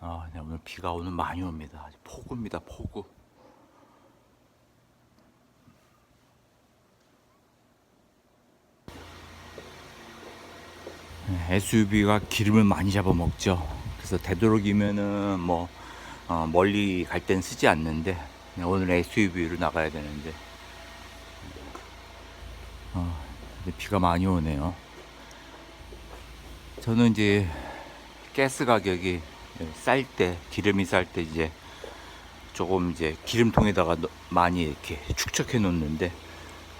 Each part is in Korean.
아, 네, 오늘 비가 오늘 많이 옵니다. 폭우입니다, 폭우. SUV가 기름을 많이 잡아먹죠. 그래서 되도록이면은 뭐 어, 멀리 갈 땐 쓰지 않는데 그냥 오늘 SUV로 나가야 되는데 어, 비가 많이 오네요. 저는 이제 가스 가격이 쌀 때 기름이 쌀 때 이제 조금 이제 기름통에다가 넣- 많이 이렇게 축적해 놓는데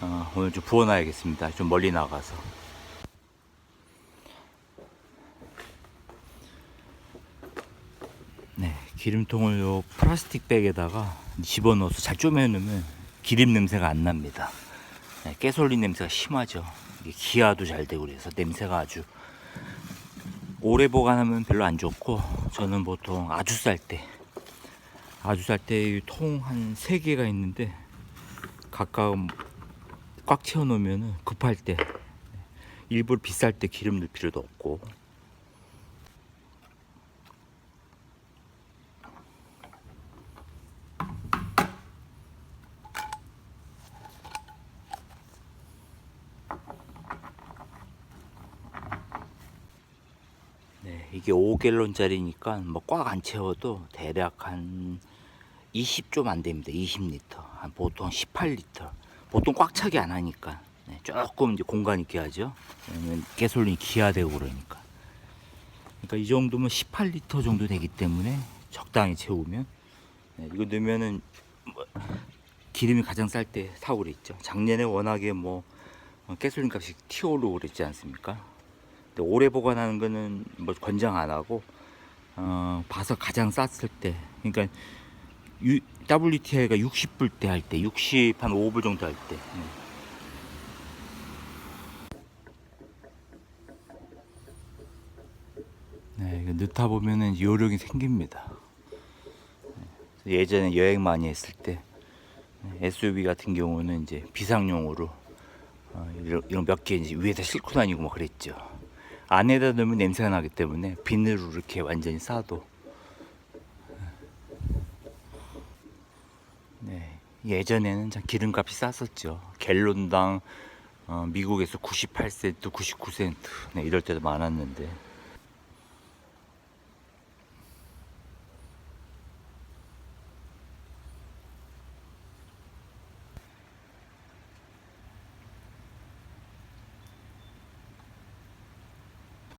어, 오늘 좀 부어놔야겠습니다. 좀 멀리 나가서. 네, 기름통을 요 플라스틱 백에다가 집어넣어서 잘 쪼매놓으면 기름 냄새가 안 납니다. 네, 가솔린 냄새가 심하죠. 기아도 잘 되고 그래서 냄새가 아주 오래 보관하면 별로 안 좋고 저는 보통 아주 쌀 때 아주 쌀 때 통한세 개가 있는데 각각 꽉 채워 놓으면 급할 때 일부러 비쌀 때 기름 넣을 필요도 없고 네, 이게 5갤론짜리니까 뭐 꽉 안 채워도 대략 한 20 좀 안 됩니다. 20리터. 한 보통 18리터. 보통 꽉 차게 안 하니까. 네, 조금 이제 공간 있게 하죠. 왜냐면 가솔린이 기아되고 그러니까. 그러니까 이 정도면 18리터 정도 되기 때문에 적당히 채우면 네, 이거 넣으면은 뭐 기름이 가장 쌀 때 사고 그랬죠. 작년에 워낙에 뭐 어, 가솔린 값이 튀어오르고 그랬지 않습니까? 오래 보관하는 거는 뭐 권장 안 하고 어, 봐서 가장 쌌을 때 그러니까 유, WTI가 60불 때 할 때, 60 한 5불 정도 할 때. 네. 네, 넣다 보면은 요령이 생깁니다. 네, 예전에 여행 많이 했을 때 SUV 같은 경우는 이제 비상용으로 어, 이런, 이런 몇 개 이제 위에다 싣고 다니고 막 그랬죠. 안에다 넣으면 냄새가 나기 때문에 비늘로 이렇게 완전히 싸도. 네, 예전에는 참 기름값이 쌌었죠. 갤론당 어, 미국에서 98센트, 99센트. 네, 이럴 때도 많았는데